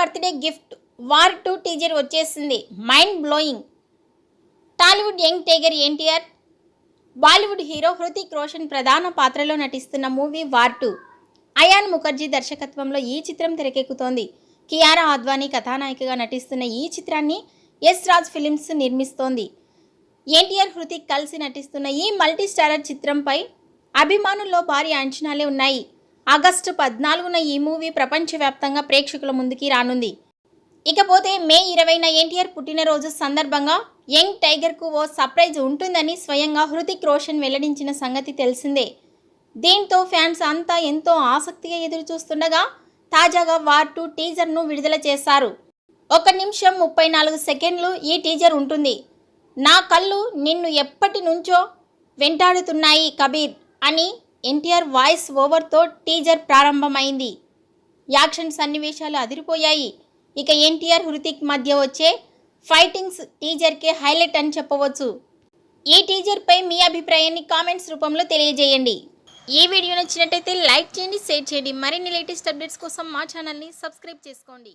Birthday gift War two teaser వచ్చేసింది. Mind blowing. Tollywood young tiger NTR Bollywood hero Hrithik Roshan ప్రధాన పాత్రలో నటిస్తున్న movie War two. Ayan Mukerji దర్శకత్వంలో ఈ చిత్రం తెరకెక్కుతోంది. కియారా ఆద్వానీ కథానాయికగా నటిస్తున్న ఈ చిత్రాన్ని ఎస్ రాజ్ ఫిలిమ్స్ నిర్మిస్తోంది. ఎన్టీఆర్ హృతిక్ కలిసి నటిస్తున్న ఈ మల్టీస్టారర్ చిత్రంపై అభిమానుల్లో భారీ అంచనాలే ఉన్నాయి. ఆగస్టు పద్నాలుగున ఈ మూవీ ప్రపంచవ్యాప్తంగా ప్రేక్షకుల ముందుకి రానుంది. ఇకపోతే మే ఇరవైన ఎన్టీఆర్ పుట్టినరోజు సందర్భంగా యంగ్ టైగర్కు ఓ సర్ప్రైజ్ ఉంటుందని స్వయంగా హృతిక్ రోషన్ వెల్లడించిన సంగతి తెలిసిందే. దీంతో ఫ్యాన్స్ అంతా ఎంతో ఆసక్తిగా ఎదురు చూస్తుండగా తాజాగా వార్ టూ టీజర్ను విడుదల చేశారు. ఒక నిమిషం ముప్పై నాలుగు సెకండ్లు ఈ టీజర్ ఉంటుంది. నా కళ్ళు నిన్ను ఎప్పటి నుంచో వెంటాడుతున్నాయి కబీర్ అని ఎన్టీఆర్ వాయిస్ ఓవర్తో టీజర్ ప్రారంభమైంది. యాక్షన్ సన్నివేశాలు అదిరిపోయాయి. ఇక ఎన్టీఆర్ హృతిక్ మధ్య వచ్చే ఫైటింగ్స్ టీజర్కే హైలైట్ అని చెప్పవచ్చు. ఈ టీజర్పై మీ అభిప్రాయాన్ని కామెంట్స్ రూపంలో తెలియజేయండి. ఈ వీడియో నచ్చినట్టయితే లైక్ చేయండి షేర్ చేయండి. మరిన్ని లేటెస్ట్ అప్డేట్స్ కోసం మా ఛానల్ని సబ్స్క్రైబ్ చేసుకోండి.